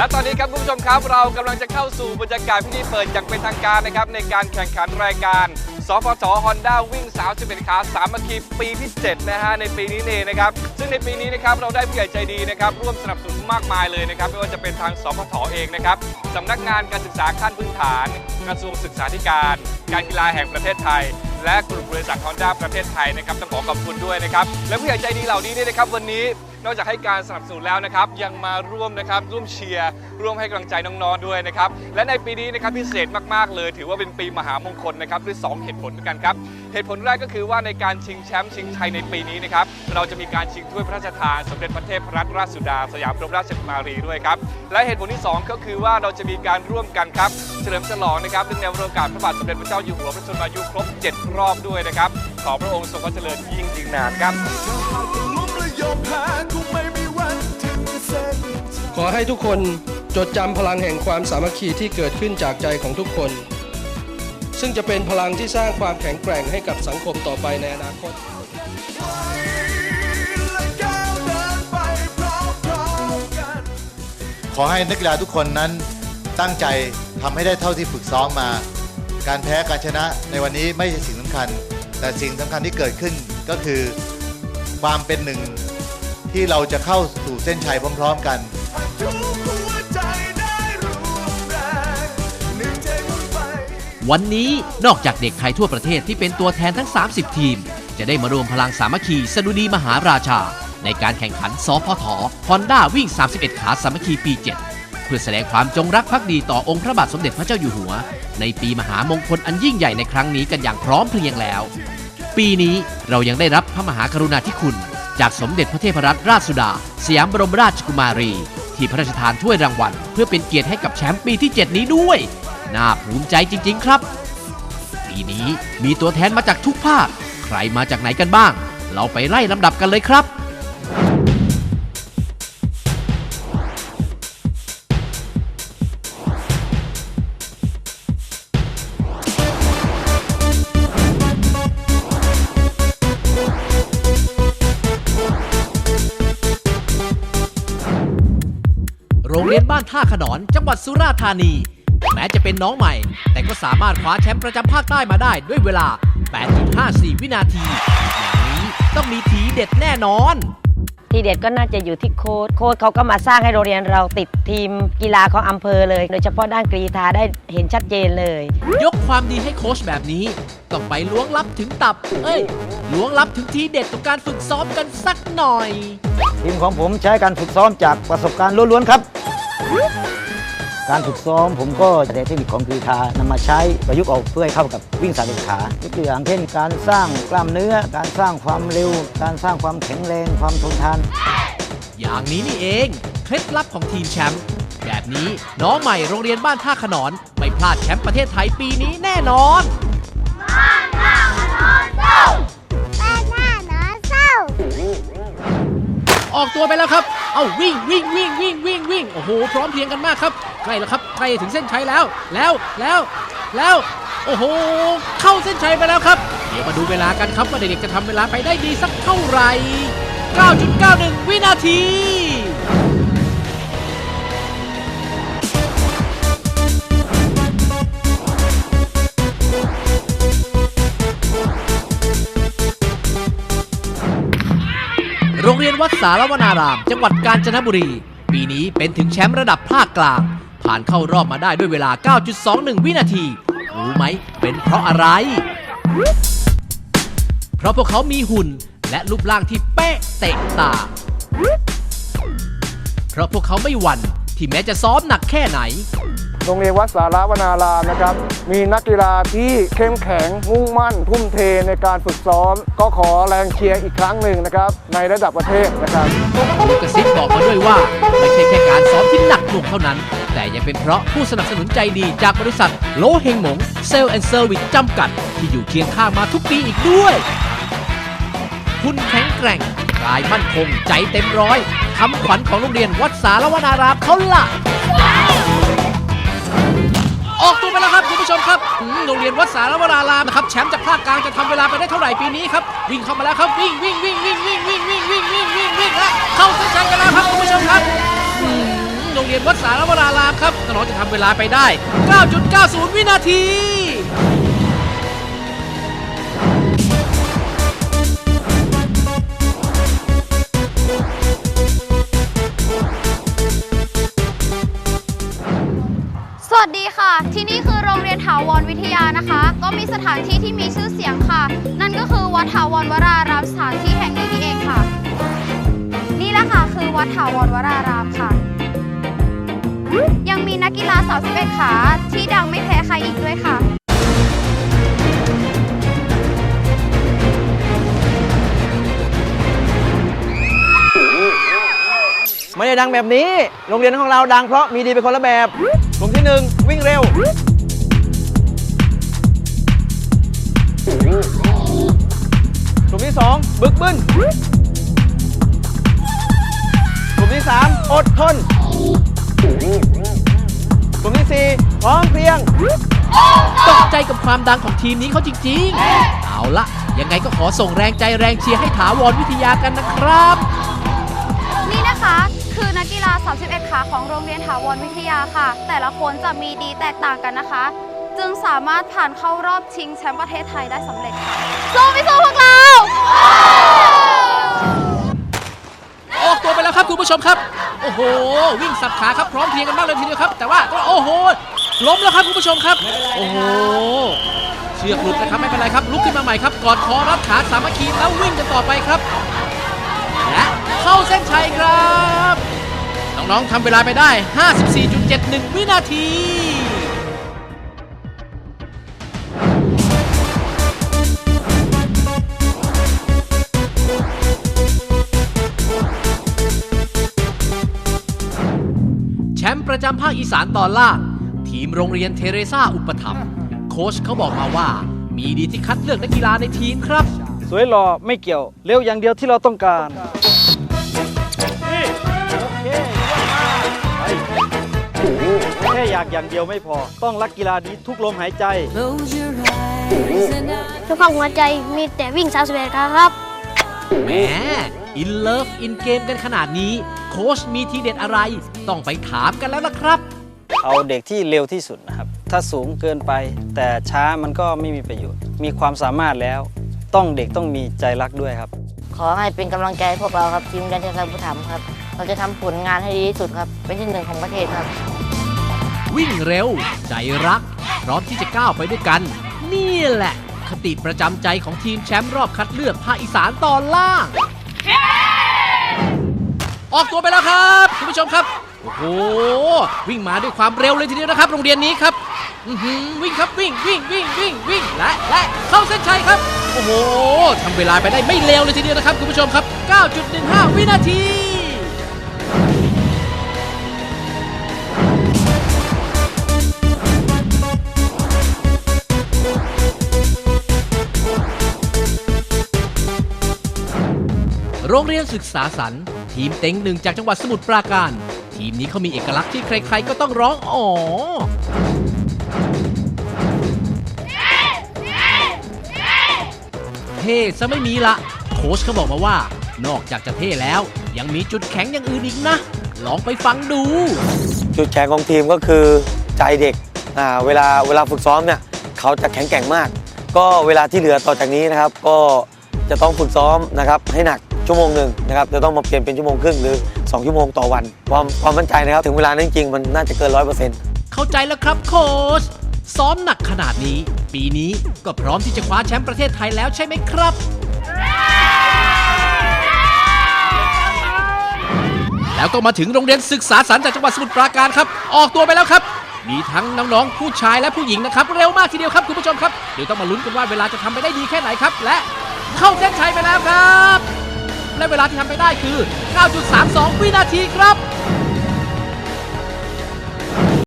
และตอนนี้ครับคุณผู้ชมครับ เรากำลังจะเข้าสู่บรรยากาศพิธีเปิดอย่างเป็นทางการนะครับ ในการแข่งขันรายการสพสฮอนด้าวิ่ง31ขาสามัคคีปีที่ 7 นะฮะ ในปีนี้เองนะครับ ซึ่งในปีนี้นะครับเราได้ผู้ใหญ่ใจดีนะครับ ร่วมสนับสนุนมากมายเลยนะครับ ไม่ว่าจะเป็นทางสพทเองนะครับสำนักงานการศึกษาขั้นพื้นฐาน กระทรวงศึกษาธิการ การกีฬาแห่งประเทศไทยและกลุ่มบริษัทฮอนด้าประเทศไทยนะครับต้องขอขอบคุณด้วยนะครับและผู้ใหญ่ใจดีเหล่านี้เนี่ยนะครับวันนี้ นอกจากให้การสนับสนุนแล้วนะครับยังมาร่วมนะครับร่วมเชียร์ร่วมให้กำลังใจน้องๆด้วยนะครับและในปีนี้นะครับพิเศษมากๆเลย ถือว่าเป็นปีมหามงคลนะครับด้วย 2 เหตุผลด้วยกันครับเหตุผลแรกก็คือว่าในการชิงแชมป์ชิงชัยในปีนี้นะครับเราจะมีการชิงถ้วยพระราชทานสมเด็จพระเทพรัตนราชสุดา สยามบรมราชกุมารีด้วยครับและเหตุผลที่ 2 ก็คือว่าเราจะมีการร่วมกันครับเฉลิมฉลองนะครับเนื่องในวันโอกาสพระบาทสมเด็จพระเจ้าอยู่หัวพระชนมายุครบ 7 รอบด้วยนะครับ ขอพระองค์ทรงพระเจริญยิ่งยืนนานครับ ขอให้ทุกคนจดจำพลังแห่งความสามัคคีที่เกิดขึ้นจากใจของทุกคน ซึ่งจะเป็นพลังที่สร้างความแข็งแกร่งให้กับสังคมต่อไปในอนาคตและก้าวเดินไปพร้อมๆกันขอให้นักกีฬาทุกคนนั้นตั้งใจทำให้ได้เท่าที่ฝึกซ้อมมา การแพ้การชนะในวันนี้ไม่ใช่สิ่งสำคัญ แต่สิ่งสำคัญที่เกิดขึ้นก็คือความเป็นหนึ่ง ที่เราจะเข้าสู่เส้นชัยพร้อม ๆ กัน วันนี้นอกจากเด็กไทยทั่วประเทศที่เป็นตัวแทนทั้ง 30 ทีม จะได้มารวมพลังสามัคคีสดุดีมหาราชา ในการแข่งขันสพทฮอนด้าวิ่ง 31 ขาสามัคคีปี 7 เพื่อแสดงความจงรักภักดีต่อองค์พระบาทสมเด็จพระเจ้าอยู่หัว ในปีมหามงคลอันยิ่งใหญ่ในครั้งนี้กันอย่างพร้อมเพรียงแล้ว ปีนี้เรายังได้รับพระมหากรุณาธิคุณ จากสมเด็จพระเทพรัตนราชสุดา สยามบรมราชกุมารี ที่พระราชทานถ้วยรางวัล เพื่อเป็นเกียรติให้กับแชมป์ปีที่ 7 นี้ด้วย น่าภูมิใจจริง ๆ ครับ ปีนี้มีตัวแทนมาจากทุกภาค ใครมาจากไหนกันบ้าง เราไปไล่ลำดับกันเลยครับ โรงเรียนบ้านท่าขนอน จังหวัดสุราษฎร์ธานี แม้จะเป็นน้องใหม่ แต่ก็สามารถคว้าแชมป์ประจำภาคใต้มาได้ด้วยเวลา 8.54 วินาที อย่างนี้ต้องมีทีเด็ดแน่นอน ทีเด็ดก็น่าจะอยู่ที่โค้ดโค้ดเขาก็มาสร้างให้โรงเรียนเราติดทีมกีฬาของอำเภอเลย โดยเฉพาะด้านกรีธาได้เห็นชัดเจนเลย ยกความดีให้โค้ชแบบนี้ ต้องไปล้วงลับถึงตับ เอ้ยล้วงลับถึงทีเด็ดของการฝึกซ้อมกันสักหน่อย ทีมของผมใช้การฝึกซ้อมจากประสบการณ์ล้วนๆครับ การฝึกซ้อมผมก็จะได้เทคนิคของกรีธานำมาใช้ประยุกต์ออกเพื่อให้เข้ากับวิ่งสามขายกตัวอย่างเช่น การสร้างกล้ามเนื้อ การสร้างความเร็ว การสร้างความแข็งแรง ความทนทาน อย่างนี้นี่เองเคล็ดลับของทีมแชมป์แบบนี้น้องใหม่โรงเรียนบ้านท่าขนอนไม่พลาดแชมป์ประเทศไทยปีนี้แน่นอนออกตัวไปแล้วครับ เอาวิ่งวิ่งวิ่งวิ่งวิ่งวิ่งโอ้โหพร้อมเพรียงกันมากครับใกล้แล้วครับใกล้ถึงเส้นชัยแล้วแล้วแล้วแล้วโอ้โห เข้าเส้นชัยไปแล้วครับ เดี๋ยวมาดูเวลากันครับว่าเด็กๆจะทำเวลาไปได้ดีสักเท่าไหร่ 9.91 วินาที ยนวัดสารวนาราม จังหวัดกาญจนบุรี ปีนี้เป็นถึงแชมป์ระดับภาคกลาง ผ่านเข้ารอบมาได้ด้วยเวลา 9.21 วินาที รู้ไหม เป็นเพราะอะไร เพราะพวกเขามีหุ่นและรูปร่างที่เป๊ะเตะตา เพราะพวกเขาไม่หวั่น ที่แม้จะซ้อมหนักแค่ไหน โรงเรียนวัดสารวนารามนะครับ มีนักกีฬาที่เข้มแข็งมุ่งมั่น ทุ่มเทในการฝึกซ้อม ก็ขอแรงเชียร์อีกครั้งหนึ่งนะครับ ในระดับประเทศนะครับลูกกระซิบบอกมาด้วยว่า ไม่ใช่แค่การซ้อมที่หนักหน่วงเท่านั้น แต่ยังเป็นเพราะผู้สนับสนุนใจดีจากบริษัทโลเฮงหมงเซลล์แอนด์เซอร์วิสจำกัด ที่อยู่เคียงข้างมาทุกปีอีกด้วย คุณแข็งแกร่ง กายมั่นคงใจเต็มร้อยคำขวัญของโรงเรียนวัดสารวนารามเขาล่ะออกตัวไปแล้วครับคุณผู้ชมครับโรงเรียนวัดสารวรารามนะครับแชมป์จากภาคกลางจะทำเวลาไปได้เท่าไหร่ปีนี้ครับวิ่งเข้ามาแล้วครับวิ่งวิ่งวิ่งวิ่งวิ่งวิ่งวิ่งวิ่งวิ่งวิ่งวิ่งและเข้าเส้นชัยกันแล้วครับคุณผู้ชมครับโรงเรียนวัดสารวรารามครับน้องจะทำเวลาไปได้ 9.90 วินาที สดีค่ะ ที่นี่คือโรงเรียนถาวรวิทยานะคะ ก็มีสถานที่ที่มีชื่อเสียงค่ะ นั่นก็คือวัดถาวรวรารามสถานที่แห่งนี้นี่เองค่ะ นี่แหละค่ะคือวัดถาวรวรารามค่ะ ยังมีนักกีฬาสาวเชฟขาที่ดังไม่แพ้ใครอีกด้วยค่ะ ไม่ได้ดังแบบนี้ โรงเรียนของเราดังเพราะมีดีเป็นคนละแบบ กลุ่มที่ 1 วิ่งเร็ว กลุ่มที่ 2 บึกบึนกลุ่มที่ 3 อดทน กลุ่มที่ 4 พร้อมเพรียง ตกใจกับความดังของทีมนี้เขาจริงๆ เอาละยังไงก็ขอส่งแรงใจแรงเชียร์ให้ถาวรวิทยากันนะครับ นี่นะคะคือ นักกีฬา 31 ขาของโรงเรียนถาวรวิทยาค่ะ แต่ละคนจะมีดีแตกต่างกันนะคะ จึงสามารถผ่านเข้ารอบชิงแชมป์ประเทศไทยได้สำเร็จค่ะสู้ไม่สู้พวกเราออกตัวไปแล้วครับคุณผู้ชมครับ โอ้โห วิ่งสับขาครับพร้อมเพรียงกันมากเลยทีเดียวครับ แต่ว่าโอ้โห ล้มแล้วครับคุณผู้ชมครับ โอ้โห เชือกหลุดนะครับไม่เป็นไรครับลุกขึ้นมาใหม่ครับกอดคอรัดขาสามัคคีแล้ววิ่งกันต่อไปครับ และเข้าเส้นชัยครับ น้องทำเวลาไปได้ 54.71 วินาทีแชมป์ประจำภาคอีสานตอนล่าง ทีมโรงเรียนเทเรซาอุปถัมภ์โค้ชเขาบอกมาว่า มีดีที่คัดเลือกนักกีฬาในทีมครับ สวยหล่อไม่เกี่ยว เร็วอย่างเดียวที่เราต้องการากอย่างเดียวไม่พอ ต้องรักกีฬานี้ทุกลมหายใจ ทุกความหัวใจมีแต่วิ่ง31ครับแหมอินเลิฟอินเกมกันขนาดนี้ โค้ชมีทีเด็ดอะไร ต้องไปถามกันแล้วล่ะครับ เอาเด็กที่เร็วที่สุดนะครับ ถ้าสูงเกินไป แต่ช้ามันก็ไม่มีประโยชน์ มีความสามารถแล้ว ต้องเด็กต้องมีใจรักด้วยครับ ขอให้เป็นกำลังใจให้พวกเราครับทีมเรียนเทศบาลผู้ถมครับ เราจะทำผลงานให้ดีที่สุดครับ เป็นที่หนึ่งของประเทศครับ วิ่งเร็ว ใจรัก พร้อมที่จะก้าวไปด้วยกัน นี่แหละ คติประจำใจของทีมแชมป์รอบคัดเลือกภาคอีสานตอนล่าง ออกตัวไปแล้วครับคุณผู้ชมครับ โอ้โห วิ่งมาด้วยความเร็วเลยทีเดียวนะครับ โรงเรียนนี้ครับวิ่งครับวิ่งวิ่งวิ่งวิ่งวิ่งและและเข้าเส้นชัยครับ โอ้โหทำเวลาไปได้ไม่เร็วเลยทีเดียวนะครับคุณผู้ชมครับ 9.15 วินาที โรงเรียนศึกษาสรรทีมเต็งหนึ่งจากจังหวัดสมุทรปราการ ทีมนี้เขามีเอกลักษณ์ที่ใครๆก็ต้องร้องอ๋อเท่ซะไม่มีละโค้ชเขาบอกมาว่า นอกจากจะเท่แล้ว ยังมีจุดแข็งอย่างอื่นอีกนะ ลองไปฟังดู จุดแข็งของทีมก็คือใจเด็กอ่าเวลาเวลาฝึกซ้อมเนี่ยเขาจะแข็งแกร่งมาก ก็เวลาที่เหลือต่อจากนี้นะครับ ก็จะต้องฝึกซ้อมนะครับให้หนัก ชั่วโมงหนึ่งนะครับจะต้องมาเปลี่ยนเป็นชั่วโมงครึ่งหรือ 2 ชั่วโมงต่อวัน ความความมั่นใจนะครับ ถึงเวลานั้นจริงมันน่าจะเกินร้อยเปอร์เซ็นต์เข้าใจแล้วครับโค้ชซ้อมหนักขนาดนี้ ปีนี้ก็พร้อมที่จะคว้าแชมป์ประเทศไทยแล้วใช่ไหมครับแล้วก็มาถึงโรงเรียนศึกษาสรรจากจังหวัดสมุทรปราการครับ ออกตัวไปแล้วครับ มีทั้งน้องๆ ผู้ชายและผู้หญิงนะครับ เร็วมากทีเดียวครับคุณผู้ชมครับ เดี๋ยวต้องมาลุ้นกันว่าเวลาจะทำไปได้ดีแค่ไหนครับ และเข้าเส้นชัยไปแล้วครับ และเวลาที่ทำไปได้คือ 9.32 วินาทีครับ